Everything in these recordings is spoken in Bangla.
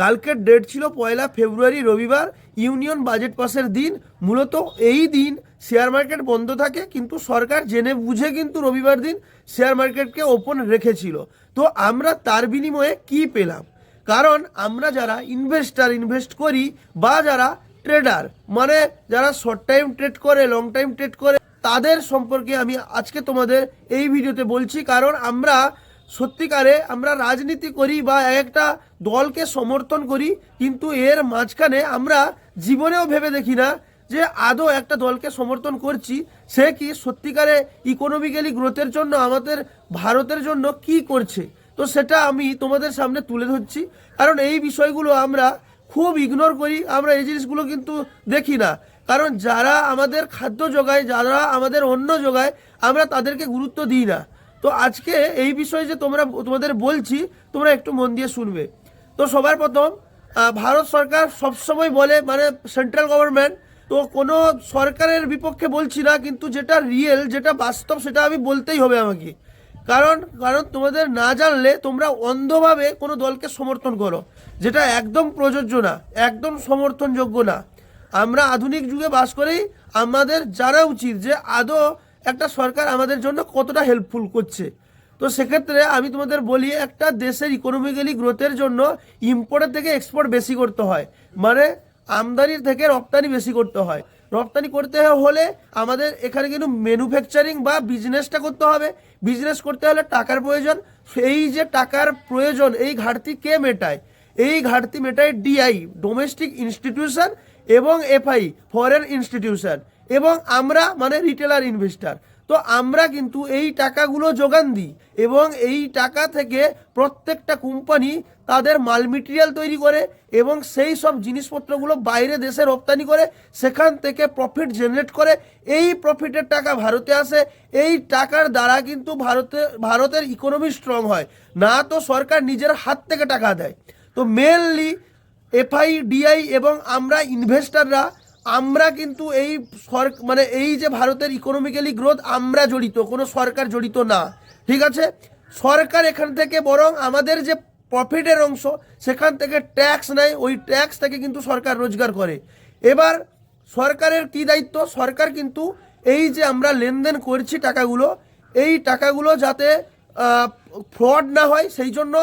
কালকের ডেট ছিল পয়লা ফেব্রুয়ারি, রবিবার। ইউনিয়ন বাজেট পাসের দিন, মূলত এই দিন শেয়ার মার্কেট বন্ধ থাকে, কিন্তু সরকার জেনে বুঝে কিন্তু রবিবার দিন শেয়ার মার্কেটকে ওপেন রেখেছিল। তো আমরা তার বিনিময়ে কি পেলাম? কারণ আমরা যারা ইনভেস্টার ইনভেস্ট করি বা যারা ট্রেডার মানে যারা শর্ট টাইম ট্রেড করে লং টাইম ট্রেড করে, তাদের সম্পর্কে আমি আজকে তোমাদের এই ভিডিওতে বলছি। কারণ আমরা সত্যিকারে আমরা রাজনীতি করি বা একটা দলকে সমর্থন করি, কিন্তু এর মাঝখানে আমরা জীবনেও ভেবে দেখি না যে আদৌ একটা দলকে সমর্থন করছি। সে কি সত্যিকারে ইকোনমিক্যালি গ্রোথের জন্য, আমাদের ভারতের জন্য কি করছে? তো সেটা আমি তোমাদের সামনে তুলে ধরছি। কারণ এই বিষয়গুলো আমরা খুব ইগনোর করি, আমরা এই জিনিসগুলো কিন্তু দেখি না। কারণ যারা আমাদের খাদ্য যোগায়, যারা আমাদের অন্য যোগায়, আমরা তাদেরকে গুরুত্ব দিই না। তো আজকে এই বিষয়ে যে তোমরা, তোমাদের বলছি, তোমরা একটু মন দিয়ে শুনবে। তো সবার প্রথম ভারত সরকার সবসময় বলে মানে সেন্ট্রাল গভর্নমেন্ট তো কোনো সরকারের বিপক্ষে বলছি না, কিন্তু যেটা রিয়েল যেটা বাস্তব, সেটা আমি বলতেই হবে আমাকে। কারণ কারণ তোমাদের না জানলে তোমরা অন্ধভাবে কোনো দলকে সমর্থন করো, যেটা একদম প্রযোজ্য না, একদম সমর্থনযোগ্য না। আমরা আধুনিক যুগে বাস করেই আমাদের জানা উচিত যে আদৌ একটা সরকার আমাদের জন্য কতটা হেল্পফুল করছে। তো সেক্ষেত্রে আমি তোমাদের বলি, একটা দেশের ইকোনমিক্যালি গ্রোথের জন্য ইম্পোর্টের থেকে এক্সপোর্ট বেশি করতে হয়। মানে আমদানির থেকে রপ্তানি বেশি করতে হয়। রপ্তানি করতে হলে আমাদের এখানে কিন্তু ম্যানুফ্যাকচারিং বা বিজনেসটা করতে হবে। বিজনেস করতে হলে টাকার প্রয়োজন। এই যে টাকার প্রয়োজন, এই ঘাটতি কে মেটায়? এই ঘাটতি মেটায় ডিআই ডোমেস্টিক ইনস্টিটিউশন এবং এফআই ফরেন ইনস্টিটিউশন এবং আমরা মানে রিটেলার ইনভেস্টার তো আমরা কিন্তু এই টাকাগুলো যোগান দিই এবং এই টাকা থেকে প্রত্যেকটা কোম্পানি তাদের মাল মেটেরিয়াল তৈরি করে এবং সেই সব জিনিসপত্রগুলো বাইরে দেশে রপ্তানি করে, সেখান থেকে প্রফিট জেনারেট করে। এই প্রফিটের টাকা ভারতে আসে। এই টাকার দ্বারা কিন্তু ভারতে, ভারতের ইকোনমি স্ট্রং হয়। না তো সরকার নিজের হাত থেকে টাকা দেয়। তো মেনলি এফআই ডিআই এবং আমরা ইনভেস্টাররা আমরা কিন্তু এই মানে এই যে ভারতের ইকোনমিক্যালি গ্রোথ আমরা জড়িত, কোনো সরকার জড়িত না। ঠিক আছে? সরকার এখান থেকে বরং আমাদের যে প্রফিটের অংশ, সেখান থেকে ট্যাক্স নেয়। ওই ট্যাক্স থেকে কিন্তু সরকার রোজগার করে। এবার সরকারের কি দায়িত্ব? সরকার কিন্তু এই যে আমরা লেনদেন করছি টাকাগুলো, এই টাকাগুলো যাতে ফ্রড না হয়, সেই জন্য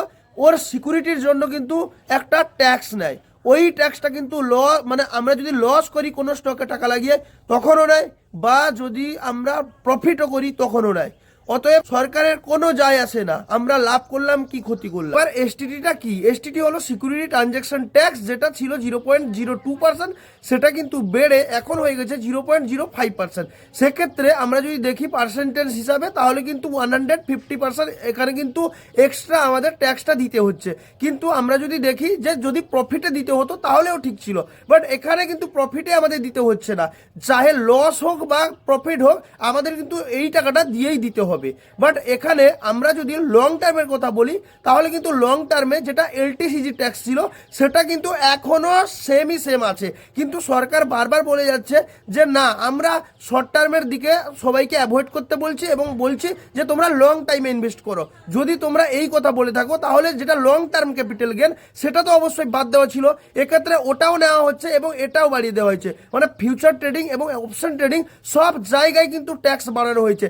ওর সিকিউরিটির জন্য কিন্তু একটা ট্যাক্স নেয়। ওই ট্যাক্সটা কিন্তু ল মানে আমরা যদি লস করি কোনো স্টকে টাকা লাগিয়ে, তখনও নেয় বা যদি আমরা প্রফিটও করি, তখনও নেয় অতএব সরকারের কোনো যায় আসে না। আমরা লাভ করলাম কি ক্ষতি করলাম? এবার এসটিটিটা কি? এসটিডি হলো সিকিউরিটি ট্রানজ্যাকশন ট্যাক্স যেটা ছিল zero point zero two percent সেটা কিন্তু বেড়ে এখন হয়ে গেছে zero point zero five percent সেক্ষেত্রে আমরা যদি দেখি পার্সেন্টেজ হিসাবে, তাহলে কিন্তু ওয়ান হান্ড্রেড ফিফটি পার্সেন্ট এখানে কিন্তু এক্সট্রা আমাদের ট্যাক্সটা দিতে হচ্ছে। কিন্তু আমরা যদি দেখি যে যদি প্রফিটে দিতে হতো, তাহলেও ঠিক ছিল। বাট এখানে কিন্তু প্রফিটে আমাদের দিতে হচ্ছে না। চাহে লস হোক বা প্রফিট হোক, আমাদের কিন্তু এই টাকাটা দিয়েই দিতে হবে। বাট এখানে আমরা যদি লং টার্মের কথা বলি, তাহলে কিন্তু লং টার্মে যেটা এলটিসিজি ট্যাক্স ছিল, সেটা কিন্তু এখনও সেমই সেম আছে। কিন্তু সরকার বারবার বলে যাচ্ছে যে, না, আমরা শর্ট টার্মের দিকে সবাইকে অ্যাভয়েড করতে বলছি এবং বলছি যে, তোমরা লং টাইমে ইনভেস্ট করো। যদি তোমরা এই কথা বলে থাকো, তাহলে যেটা লং টার্ম ক্যাপিটাল গেন সেটা তো অবশ্যই বাদ দেওয়া ছিল। এক্ষেত্রে ওটাও নেওয়া হচ্ছে এবং এটাও বাড়িয়ে দেওয়া হয়েছে। মানে ফিউচার ট্রেডিং এবং অপশন ট্রেডিং সব জায়গায় কিন্তু ট্যাক্স বাড়ানো হয়েছে।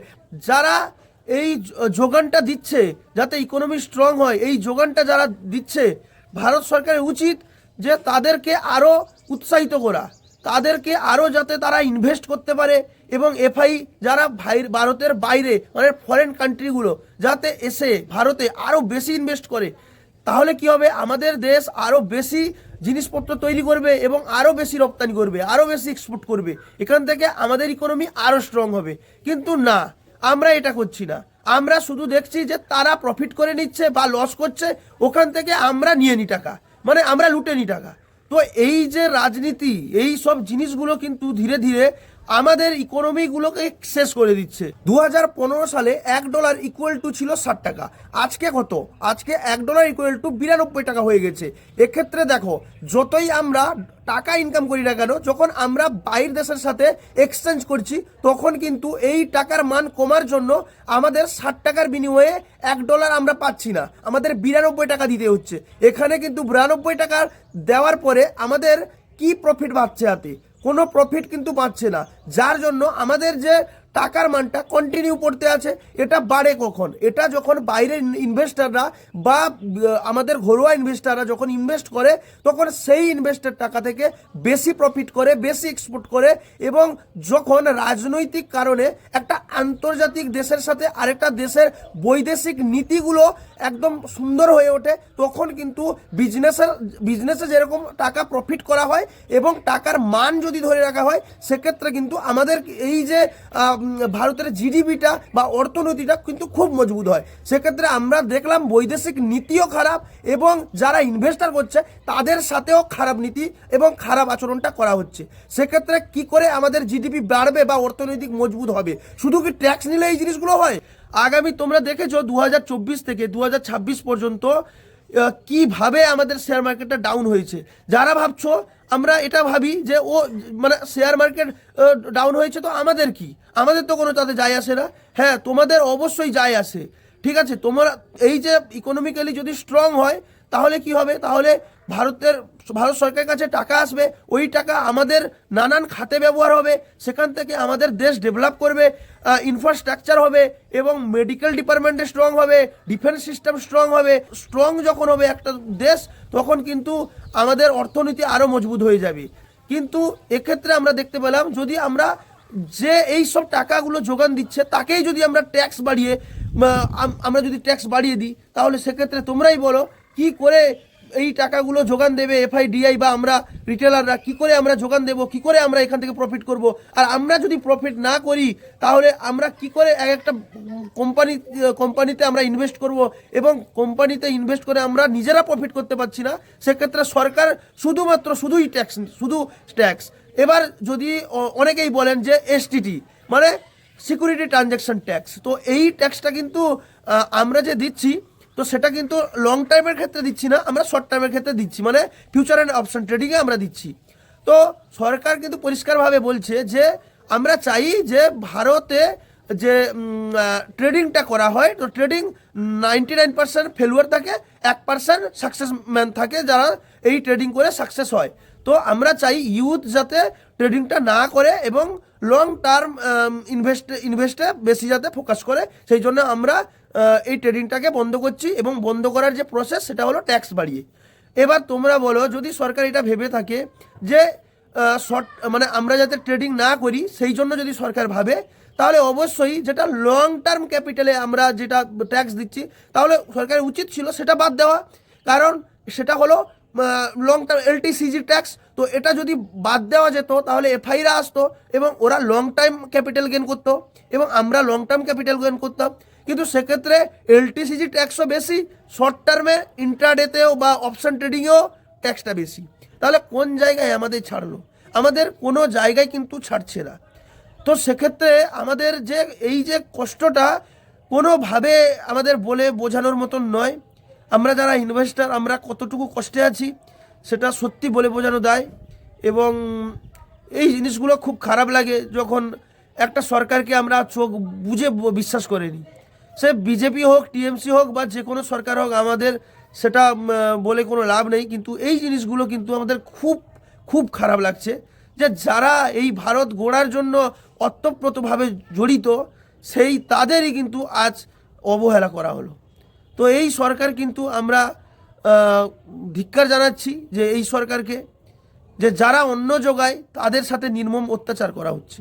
যারা এই যোগানটা দিচ্ছে, যাতে ইকোনমি স্ট্রং হয়, এই যোগানটা যারা দিচ্ছে, ভারত সরকারের উচিত যে তাদেরকে আরও উৎসাহিত করা, তাদেরকে আরও যাতে তারা ইনভেস্ট করতে পারে এবং এফআই যারা ভারতের বাইরে মানে ফরেন কান্ট্রিগুলো যাতে এসে ভারতে আরও বেশি ইনভেস্ট করে। তাহলে কি হবে? আমাদের দেশ আরও বেশি জিনিসপত্র তৈরি করবে এবং আরও বেশি রপ্তানি করবে আরও বেশি এক্সপোর্ট করবে। এখান থেকে আমাদের ইকোনমি আরও স্ট্রং হবে। কিন্তু না আমরা এটা করছি না। আমরা শুধু দেখছি যে তারা প্রফিট করে নিচ্ছে বা লস করছে, ওখান থেকে আমরা নিয়ে নি টাকা। মানে আমরা লুটে নি টাকা। তো এই যে রাজনীতি, এই সব জিনিসগুলো কিন্তু ধীরে ধীরে আমাদের ইকোনমিগুলোকে শেষ করে দিচ্ছে। দু হাজার পনেরো সালে এক ডলার ইকুয়াল টু ছিল ষাট টাকা। আজকে কত? আজকে এক ডলার ইকুয়াল টু বিরানব্বই টাকা হয়ে গেছে। এক্ষেত্রে দেখো, যতই আমরা টাকা ইনকাম করি না কেন, যখন আমরা বাইরের দেশের সাথে এক্সচেঞ্জ করছি, তখন কিন্তু এই টাকার মান কমার জন্য আমাদের ষাট টাকার বিনিময়ে এক ডলার আমরা পাচ্ছি না। আমাদের বিরানব্বই টাকা দিতে হচ্ছে। এখানে কিন্তু বিরানব্বই টাকা দেওয়ার পরে আমাদের কি প্রফিট পাচ্ছে হাতে? কোনো প্রফিট কিন্তু পাচ্ছে না। যার জন্য আমাদের যে টাকার মানটা কন্টিনিউ করতে আছে। এটা বাড়ে কখন? এটা যখন বাইরের ইনভেস্টাররা বা আমাদের ঘরোয়া ইনভেস্টাররা যখন ইনভেস্ট করে, তখন সেই ইনভেস্টের টাকা থেকে বেশি প্রফিট করে, বেশি এক্সপোর্ট করে এবং যখন রাজনৈতিক কারণে একটা আন্তর্জাতিক দেশের সাথে আরেকটা দেশের বৈদেশিক নীতিগুলো একদম সুন্দর হয়ে ওঠে, তখন কিন্তু বিজনেসের বিজনেসে যেরকম টাকা প্রফিট করা হয় এবং টাকার মান যদি ধরে রাখা হয়, সেক্ষেত্রে কিন্তু আমাদের এই যে ভারতের জিডিপিটা বা অর্থনীতিটা কিন্তু খুব মজবুত হয়। সেক্ষেত্রে আমরা দেখলাম বৈদেশিক নীতিও খারাপ এবং যারা ইনভেস্টার করছে, তাদের সাথেও খারাপ নীতি এবং খারাপ আচরণটা করা হচ্ছে। সেক্ষেত্রে কি করে আমাদের জিডিপি বাড়বে বা অর্থনৈতিক মজবুত হবে? শুধু কি ট্যাক্স নিলে এই জিনিসগুলো হয়? আগামী তোমরা দেখেছ দু হাজার চব্বিশ থেকে দু হাজার ছাব্বিশ পর্যন্ত কীভাবে আমাদের শেয়ার মার্কেটটা ডাউন হয়েছে? যারা ভাবছ, আমরা এটা ভাবি যে ও মানে শেয়ার মার্কেট ডাউন হয়েছে তো আমাদের কি? আমাদের তো কোনো তাতে যায় আসে না। হ্যাঁ তোমাদের অবশ্যই যায় আসে। ঠিক আছে, তোমরা এই যে ইকোনমিক্যালি যদি স্ট্রং হয়, তাহলে কি হবে? তাহলে ভারতের, ভারত সরকারের কাছে টাকা আসবে, ওই টাকা আমাদের নানান খাতে ব্যবহার হবে, সেখান থেকে আমাদের দেশ ডেভেলপ করবে ইনফ্রাস্ট্রাকচার হবে এবং মেডিকেল ডিপার্টমেন্টে স্ট্রং হবে ডিফেন্স সিস্টেম স্ট্রং হবে। স্ট্রং যখন হবে একটা দেশ, তখন কিন্তু আমাদের অর্থনীতি আরও মজবুত হয়ে যাবে। কিন্তু এক্ষেত্রে আমরা দেখতে পেলাম, যদি আমরা যে এই সব টাকাগুলো যোগান দিচ্ছে, তাকেই যদি আমরা ট্যাক্স বাড়িয়ে আমরা যদি ট্যাক্স বাড়িয়ে দিই, তাহলে সেক্ষেত্রে তোমরাই বলো, কি করে এই টাকাগুলো যোগান দেবে এফআইডিআই বা আমরা রিটেলাররা কি করে আমরা যোগান দেব, কি করে আমরা এখান থেকে প্রফিট করব? আর আমরা যদি প্রফিট না করি, তাহলে আমরা কি করে এক একটা কোম্পানি কোম্পানিতে আমরা ইনভেস্ট করব? এবং কোম্পানিতে ইনভেস্ট করে আমরা নিজেরা প্রফিট করতে পারছি না, সেক্ষেত্রে সরকার শুধুমাত্র শুধুই ট্যাক্স শুধু ট্যাক্স এবার যদি অনেকেই বলেন যে এসটিটি মানে সিকিউরিটি ট্রানজ্যাকশন ট্যাক্স তো এই ট্যাক্সটা কিন্তু আমরা যে দিচ্ছি তো সেটা কিন্তু লং টাইমের ক্ষেত্রে দিচ্ছি না, আমরা শর্ট টাইমের ক্ষেত্রে দিচ্ছি। মানে ফিউচার অ্যান্ড অপশন ট্রেডিংয়ে আমরা দিচ্ছি। তো সরকার কিন্তু পরিষ্কারভাবে বলছে যে, আমরা চাই যে ভারতে যে ট্রেডিংটা করা হয়, তো trading ninety nine percent failure থাকে, এক পার্সেন্ট সাকসেস ম্যান থাকে যারা এই ট্রেডিং করে সাকসেস হয়। তো আমরা চাই ইউথ যাতে ট্রেডিংটা না করে এবং লং টার্ম ইনভেস্ট ইনভেস্টে বেশি যাতে ফোকাস করে, সেই জন্য আমরা এই ট্রেডিংটাকে বন্ধ করছি এবং বন্ধ করার যে প্রসেস সেটা হলো ট্যাক্স বাড়িয়ে। এবার তোমরা বলো, যদি সরকার এটা ভেবে থাকে যে শর্ট মানে আমরা যাতে ট্রেডিং না করি, সেই জন্য যদি সরকার ভাবে, তাহলে অবশ্যই যেটা লং টার্ম ক্যাপিটালে আমরা যেটা ট্যাক্স দিচ্ছি, তাহলে সরকারের উচিত ছিল সেটা বাদ দেওয়া। কারণ সেটা হলো লং টার্ম এলটিসিজি ট্যাক্স তো এটা যদি বাদ দেওয়া যেত, তাহলে এফআইরা আসতো এবং ওরা লং টাইম ক্যাপিটাল গেন করতো এবং আমরা লং টার্ম ক্যাপিটাল গেন করতাম। কিন্তু সেক্ষেত্রে এলটিসিজি ট্যাক্সও বেশি শর্ট টার্মে ইন্টারডেতেও বা অপশন ট্রেডিংয়েও ট্যাক্সটা বেশি। তাহলে কোন জায়গায় আমাদের ছাড়লো? আমাদের কোনো জায়গায় কিন্তু ছাড়ছে না। তো সেক্ষেত্রে আমাদের যে, এই যে কষ্টটা কোনোভাবে আমাদের বলে বোঝানোর মতন নয়। আমরা যারা ইনভেস্টার আমরা কতটুকু কষ্টে আছি, সেটা সত্যি বলে বোঝানো দেয়। এবং এই জিনিসগুলো খুব খারাপ লাগে যখন একটা সরকারকে আমরা চোখ বুঝে বিশ্বাস করে নিই সে বিজেপি হোক, টিএমসি হোক বা যে কোনো সরকার হোক, আমাদের সেটা বলে কোনো লাভ নেই। কিন্তু এই জিনিসগুলো কিন্তু আমাদের খুব খুব খারাপ লাগছে যে যারা এই ভারত গড়ার জন্য অতপ্রতভাবে জড়িত, সেই তাদেরই কিন্তু আজ অবহেলা করা হলো। তো এই সরকার কিন্তু আমরা ধিক্কার জানাচ্ছি যে এই সরকারকে, যে যারা অন্য যোগায় তাদের সাথে নির্মম অত্যাচার করা হচ্ছে।